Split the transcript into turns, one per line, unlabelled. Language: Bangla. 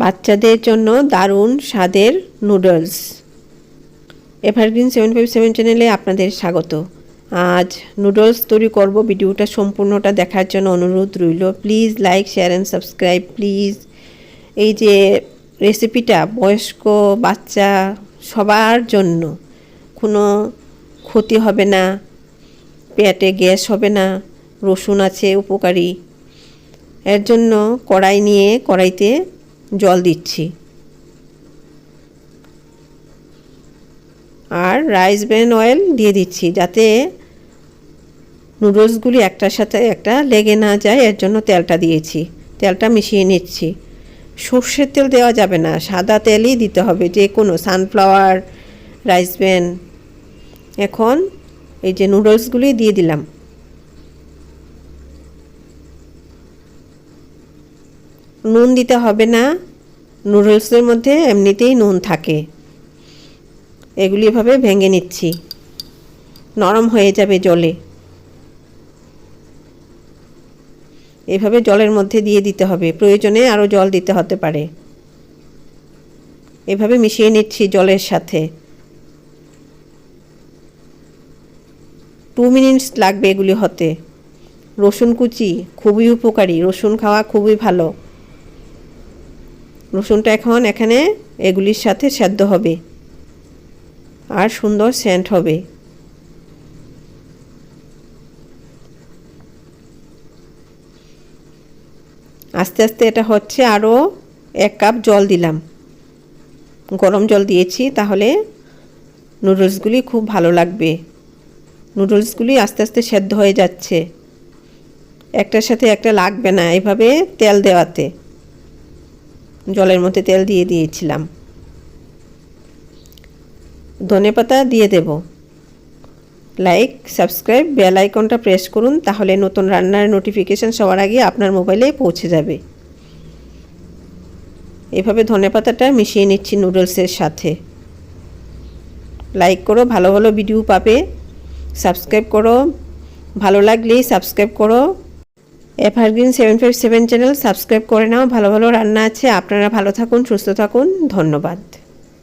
বাচ্চাদের জন্য দারুণ স্বাদের noodles. Evergreen seven five seven চ্যানেলে আপনাদের স্বাগত। আজ নুডলস তৈরি করব, ভিডিওটা সম্পূর্ণটা দেখার জন্য অনুরোধ রইল। Please like, share and subscribe, please. এই যে রেসিপিটা বয়স্ক বাচ্চা সবার জন্য, কোনো ক্ষতি হবে না, পেটে গ্যাস হবে না, রসুন আছে, উপকারী। এর জন্য কড়াই নিয়ে কড়াইতে জল দিচ্ছি। আর রাইস ব্রেন অয়েল দিয়ে দিচ্ছি যাতে নুডলসগুলি একটার সাথে একটা লেগে না যায়, এর জন্য তেলটা দিয়েছি। তেলটা মিশিয়ে নিচ্ছি। সর্ষের তেল দেওয়া যাবে না, সাদা তেলই দিতে হবে। যে কোনো সানফ্লাওয়ার, রাইস ব্রেন। এখন এই যে নুডলসগুলি দিয়ে দিলাম। নুন দিতে হবে না। নুডলসের মধ্যে এমনিতেই নুন থাকে। এগুলি এভাবে ভেঙে নিচ্ছি। নরম হয়ে যাবে জলে। এভাবে জলের মধ্যে দিয়ে দিতে হবে। প্রয়োজনে আরও জল দিতে হতে পারে। এভাবে মিশিয়ে নিচ্ছি জলের সাথে। টু মিনিটস লাগবে এগুলি হতে। রসুন কুচি, খুবই উপকারী। রসুন খাওয়া খুবই ভালো। রসুনটা এখন এখানে এগুলির সাথে সেদ্ধ হবে। আর সুন্দর সেন্ট হবে। আস্তে আস্তে এটা হচ্ছে আরও এক কাপ জল দিলাম। গরম জল দিয়েছি, তাহলে নুডলসগুলি খুব ভালো লাগবে। নুডলসগুলি আস্তে আস্তে সেদ্ধ হয়ে যাচ্ছে। একটার সাথে একটা লাগবে না, এভাবে তেল দেওয়াতে। জলের মধ্যে তেল দিয়ে দিয়েছিলাম। ধনে পাতা দিয়ে দেব। লাইক সাবস্ক্রাইব বেল আইকনটা প্রেস করুন, তাহলে নতুন রান্নার নোটিফিকেশান সবার আগে আপনার মোবাইলে পৌঁছে যাবে। এভাবে ধনে পাতাটা মিশিয়ে নিচ্ছি নুডলসের সাথে। লাইক করো, ভালো ভালো ভিডিও পাবে। সাবস্ক্রাইব করো। ভালো লাগলেই সাবস্ক্রাইব করো। Evergreen seven five seven channel subscribe করে নাও। ভালো ভালো রান্না আছে। আপনারা ভালো থাকুন, সুস্থ থাকুন। ধন্যবাদ।